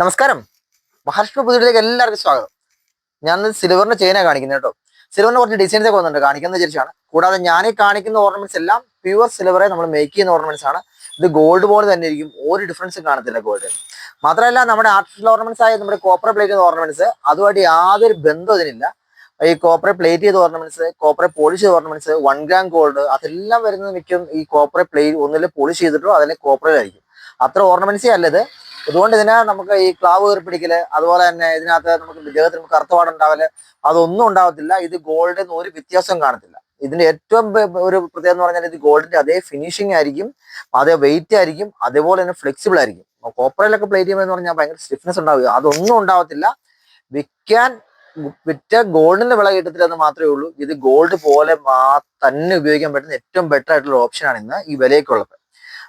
നമസ്കാരം. മഹാരാഷ്ട്ര പുതിയിലേക്ക് എല്ലാവർക്കും സ്വാഗതം. ഞാൻ സിൽവറിന്റെ ചെയിനാണ് കാണിക്കുന്നത് കേട്ടോ. സിൽവറിന് കുറച്ച് ഡിസൈൻസ് ഒക്കെ വന്നിട്ടുണ്ട് കാണിക്കുന്ന വിചാരിച്ചാണ്. കൂടാതെ ഞാൻ ഈ കാണിക്കുന്ന ഓർണമെന്റ്സ് എല്ലാം പ്യുവർ സിൽവറെ നമ്മൾ മേക്ക് ചെയ്യുന്ന ഓർണമെന്റ്സ് ആണ്. ഇത് ഗോൾഡ് പോലെ തന്നെ ഇരിക്കും. ഒരു ഡിഫറൻസ് കാണത്തില്ല ഗോൾഡ് മാത്രമല്ല നമ്മുടെ ആർട്ടിഫിഷ്യൽ ഓർണമെന്റ്സ് ആയ നമ്മുടെ കോപ്പർ പ്ലേറ്റ് ചെയ്ത ഓർണമെന്റ്സ് അതുമായിട്ട് യാതൊരു ബന്ധം ഇതിനില്ല. ഈ കോപ്പറെ പ്ലേറ്റ് ചെയ്ത ഓർണമെന്റ്സ് കോപ്പറെ പോളിഷ് ചെയ്ത ഓർണമെന്റ്സ് വൺ ഗ്രാം ഗോൾഡ് അതെല്ലാം വരുന്നത് മിക്കും ഈ കോപ്പറെ പ്ലേറ്റ് ഒന്നിൽ പോളിഷ് ചെയ്തിട്ടോ അതിലെ കോപ്പറിലായിരിക്കും അത്ര ഓർണമെന്റ്സേ അല്ലത് അതുകൊണ്ട് ഇതിനെ നമുക്ക് ഈ ക്ലാവ് കീർപ്പിടിക്കൽ അതുപോലെ തന്നെ ഇതിനകത്ത് നമുക്ക് ദേഹത്തിന് നമുക്ക് കറുത്തപാടുണ്ടാവൽ അതൊന്നും ഉണ്ടാവത്തില്ല. ഇത് ഗോൾഡിന് ഒരു വ്യത്യാസവും കാണത്തില്ല. ഇതിന്റെ ഏറ്റവും ഒരു പ്രത്യേകത എന്ന് പറഞ്ഞാൽ ഇത് ഗോൾഡിന്റെ അതേ ഫിനിഷിംഗ് ആയിരിക്കും അതേ വെയിറ്റ് ആയിരിക്കും അതേപോലെ തന്നെ ഫ്ലെക്സിബിൾ ആയിരിക്കും. കോപ്പറയിലൊക്കെ പ്ലേ ചെയ്യുമ്പോൾ എന്ന് പറഞ്ഞാൽ ഭയങ്കര സ്റ്റിഫ്നെസ് ഉണ്ടാവുക. അതൊന്നും ഉണ്ടാവത്തില്ല. വിൽക്കാൻ വിറ്റ ഗോൾഡിന്റെ വില കിട്ടത്തില്ലെന്ന് മാത്രമേ ഉള്ളൂ. ഇത് ഗോൾഡ് പോലെ തന്നെ ഉപയോഗിക്കാൻ പറ്റുന്ന ഏറ്റവും ബെറ്റർ ആയിട്ടുള്ള ഓപ്ഷനാണ് ഇന്ന് ഈ വിലയൊക്കെ ഉള്ളത്.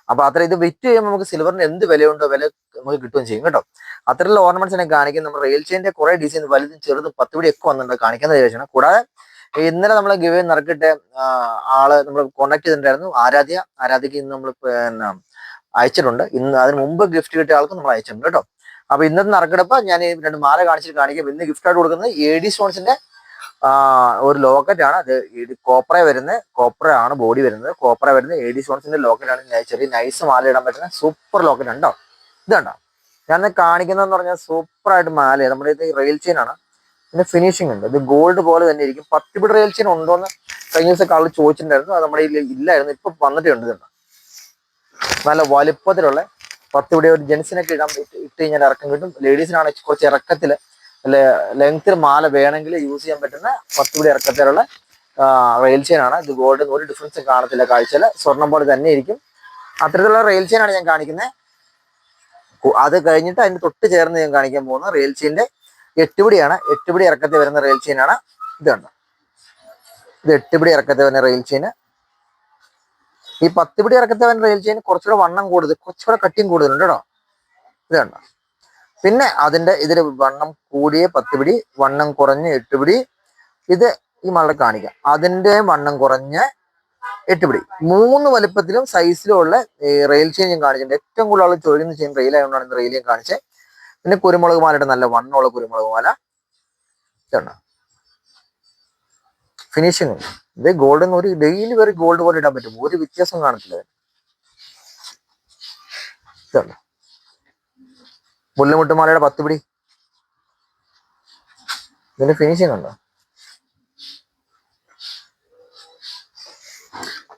അപ്പൊ അത്ര ഇത് വിറ്റ് ചെയ്യുമ്പോൾ നമുക്ക് സിൽവറിന് എന്ത് വിലയുണ്ടോ വില നമുക്ക് കിട്ടുകയും ചെയ്യും കേട്ടോ? അത്തരത്തിലുള്ള ഓർണമെന്റ്സിനെ കാണിക്കും നമ്മുടെ റെയിൽ ചെയിന്റെ കുറെ ഡിസൈൻ വലുതും ചെറുതും പത്ത് പിടി ഒക്കെ വന്നിട്ടുണ്ട് കാണിക്കുന്ന വിചാരിച്ചാണ് കൂടാതെ ഇന്നലെ നമ്മൾ ഗിവ് നിറക്കിട്ട് ആൾ നമ്മൾ കോണ്ടാക്ട് ചെയ്തിട്ടുണ്ടായിരുന്നു ആരാധ്യ. ആരാധ്യക്ക് ഇന്ന് നമ്മൾ പിന്നെ അയച്ചിട്ടുണ്ട്. ഇന്ന് അതിന് മുമ്പ് ഗിഫ്റ്റ് കിട്ടിയ ആൾക്ക് നമ്മൾ അയച്ചിട്ടുണ്ട് കേട്ടോ? അപ്പൊ ഇന്നത്തെ നറുക്കെടുപ്പ് ഞാൻ രണ്ട് മാല കാണിച്ചിട്ട് കാണിക്കും. ഇന്ന് ഗിഫ്റ്റ് ആയിട്ട് കൊടുക്കുന്നത് എ ഡി സ്റ്റോൺസിന്റെ ഒരു ലോക്കറ്റ് ആണ് അത് കോപ്പറ വരുന്നത്. കോപ്പറ ആണ് ബോഡി വരുന്നത്. കോപ്പറ വരുന്നത് എ ഡി സ്റ്റോൺസിന്റെ ലോക്കറ്റ് ആണ് ചെറിയ നൈസ് മാല ഇടാൻ പറ്റുന്ന സൂപ്പർ ലോക്കറ്റ് ഉണ്ടോ ഇത് കണ്ടോ? ഞാൻ കാണിക്കുന്നതെന്ന് പറഞ്ഞാൽ സൂപ്പർ ആയിട്ട് മാല നമ്മുടെ ഇത് റെയിൽ ചെയിൻ ആണ്. പിന്നെ ഫിനിഷിംഗ് ഉണ്ട്. ഇത് ഗോൾഡ് പോലെ തന്നെ ഇരിക്കും. പത്ത് പിടി റെയിൽ ചെയിൻ ഉണ്ടോന്ന് കഴിഞ്ഞ ദിവസം കാളിൽ ചോദിച്ചിട്ടുണ്ടായിരുന്നു. അത് നമ്മുടെ ഇല്ലായിരുന്നു. ഇപ്പൊ വന്നിട്ടേ ഉണ്ട് ഇതുണ്ട് നല്ല വലുപ്പത്തിലുള്ള പത്ത് പിടി ഒരു ജെൻസിനൊക്കെ ഇടാൻ ഇട്ട് കഴിഞ്ഞാൽ ഇറക്കം കിട്ടും. ലേഡീസിനാണ് കുറച്ച് ഇറക്കത്തിൽ ലെങ്ത്തിൽ മാല വേണമെങ്കിൽ യൂസ് ചെയ്യാൻ പറ്റുന്ന പത്ത് പിടി ഇറക്കത്തിലുള്ള റെയിൽ ചെയിൻ ആണ്. ഇത് ഗോൾഡ് ഒരു ഡിഫറൻസ് കാണത്തില്ല കാഴ്ചയിൽ സ്വർണം പോലെ തന്നെ ഇരിക്കും. അത്തരത്തിലുള്ള റെയിൽ ചെയിൻ ആണ് ഞാൻ കാണിക്കുന്നത് അത് കഴിഞ്ഞിട്ട് അതിന് തൊട്ട് ചേർന്ന് ഞാൻ കാണിക്കാൻ പോകുന്ന റെയിൽ ചെയിന്റെ എട്ടുപിടിയാണ്. എട്ടുപിടി ഇറക്കത്തിൽ വരുന്ന റെയിൽ ചെയിൻ ആണ് ഇത് കണ്ടോ? ഇത് എട്ടുപിടി ഇറക്കത്തിൽ വരുന്ന റെയിൽ ചെയിൻ ഈ പത്ത് പിടി ഇറക്കത്തിൽ വരുന്ന റെയിൽ ചെയിൻ കുറച്ചുകൂടെ വണ്ണം കൂടുതൽ കുറച്ചുകൂടെ കട്ടിയും കൂടുതലുണ്ട് കേട്ടോ. ഇത് കണ്ടോ? പിന്നെ അതിന്റെ ഇതിൽ വണ്ണം കൂടിയ പത്ത് പിടി വണ്ണം കുറഞ്ഞ എട്ട് പിടി. ഇത് ഈ മകളെ കാണിക്കാം. അതിന്റെ വണ്ണം കുറഞ്ഞ എട്ട് പിടി. മൂന്ന് വലുപ്പത്തിലും സൈസിലും ഉള്ള റെയിൽ ചെയിൻ ഞാൻ കാണിച്ചിട്ടുണ്ട്. ഏറ്റവും കൂടുതൽ ചോദിക്കുന്ന ചെയിൻ റെയിൽ ആയതുകൊണ്ടാണ് ഇന്ന് റെയിൽ ഞാൻ കാണിച്ചത്. പിന്നെ കുരുമുളക് മാലയുടെ നല്ല വണ്ണമുള്ള കുരുമുളക് മാല. ഇതാണ് ഫിനിഷിങ് ഇത് ഗോൾഡൻ ഒരു ഡെയിലി വരെ ഗോൾഡ് പോലെ ഇടാൻ പറ്റും. ഒരു വ്യത്യാസം കാണത്തില്ല. ഇതാണ് മുല്ലമുട്ടുമാലയുടെ പത്ത് പിടി. ഇതിന്റെ ഫിനിഷിംഗ് ഉണ്ടോ?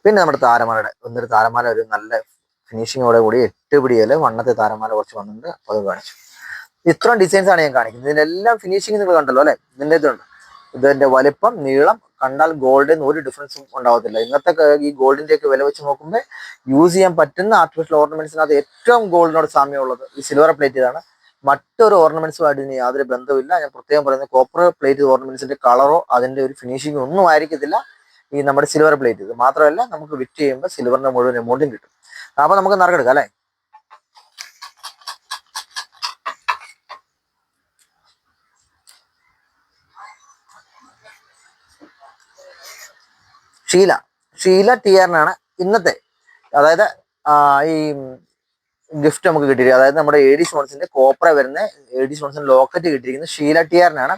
പിന്നെ നമ്മുടെ താരമാലയുടെ ഒന്നൊരു താരമാല ഒരു നല്ല ഫിനിഷിങ്ങോടെ കൂടി എട്ട് പിടിയൽ വണ്ണത്തെ താരമാല കുറച്ച് വന്നിട്ടുണ്ട്. അപ്പൊ അത് കാണിച്ചു. ഇത്രയും ഡിസൈൻസ് ആണ് ഞാൻ കാണിക്കുന്നത്. ഇതിനെല്ലാം ഫിനിഷിങ് നിങ്ങൾ കണ്ടല്ലോ അല്ലെ? ഇതിന്റെ ഇതുണ്ട്. ഇതിന്റെ വലിപ്പം നീളം കണ്ടാൽ ഗോൾഡിന് ഒരു ഡിഫറൻസും ഉണ്ടാവത്തില്ല. ഇന്നത്തെ ഈ ഗോൾഡിന്റെ ഒക്കെ വില വെച്ച് നോക്കുമ്പോൾ യൂസ് ചെയ്യാൻ പറ്റുന്ന ആർട്ടിഫിഷ്യൽ ഓർണമെന്റ്സിനകത്ത് ഏറ്റവും ഗോൾഡിനോട് സാമ്യമുള്ളത്. ഈ സിൽവർ പ്ലേറ്റ് ഇതാണ്. മറ്റൊരു ഓർണമെന്റ്സുമായിട്ട് ഇതിന് യാതൊരു ബന്ധമില്ല ഞാൻ പ്രത്യേകം പറയുന്നത് കോപ്പർ പ്ലേറ്റ് ഓർണമെന്റ്സിന്റെ കളറോ അതിന്റെ ഒരു ഫിനിഷിംഗ് ഒന്നും ആയിരിക്കത്തില്ല ഈ നമ്മുടെ സിൽവർ പ്ലേറ്റ് ഇത് മാത്രമല്ല നമുക്ക് വിറ്റ് ചെയ്യുമ്പോൾ സിൽവറിന്റെ മുഴുവൻ എമൗണ്ടും കിട്ടും. അപ്പൊ നമുക്ക് നറുക്കെടുക്കാം അല്ലെ? ഷീല. ഷീല ടി ആറിനാണ് ഇന്നത്തെ അതായത് ഈ ഗിഫ്റ്റ് നമുക്ക് കിട്ടിയിരിക്കുന്നത്. അതായത് നമ്മുടെ എ ഡി സ്റ്റോൺസിന്റെ കോപ്പറ വരുന്ന എ ഡി സ്റ്റോൺസിന്റെ ലോക്കറ്റ് കിട്ടിയിരിക്കുന്നത് ഷീല ടി ആറിനാണ്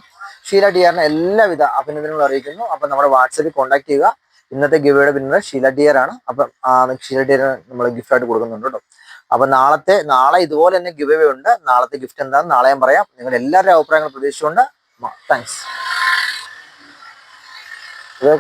ഷീല ടി ആറിന് എല്ലാവിധ അഭിനന്ദനങ്ങളും അറിയിക്കുന്നു. അപ്പൊ നമ്മുടെ വാട്സപ്പിൽ കോൺടാക്ട് ചെയ്യുക. ഇന്നത്തെ ഗിഫ്റ്റ് പിന്നെ ഷീല ടിയർ ആണ് അപ്പം ഷീല ആർ നമ്മൾ ഗിഫ്റ്റ് ആയിട്ട് കൊടുക്കുന്നുണ്ട് കേട്ടോ. അപ്പൊ നാളത്തെ നാളെ ഇതുപോലെ തന്നെ ഗിവ് ഉണ്ട്. നാളത്തെ ഗിഫ്റ്റ് എന്താണെന്ന് നാളെ ഞാൻ പറയാം. നിങ്ങൾ എല്ലാവരുടെയും അഭിപ്രായങ്ങൾ പ്രതീക്ഷിച്ചുകൊണ്ട് താങ്ക്സ് ഇത്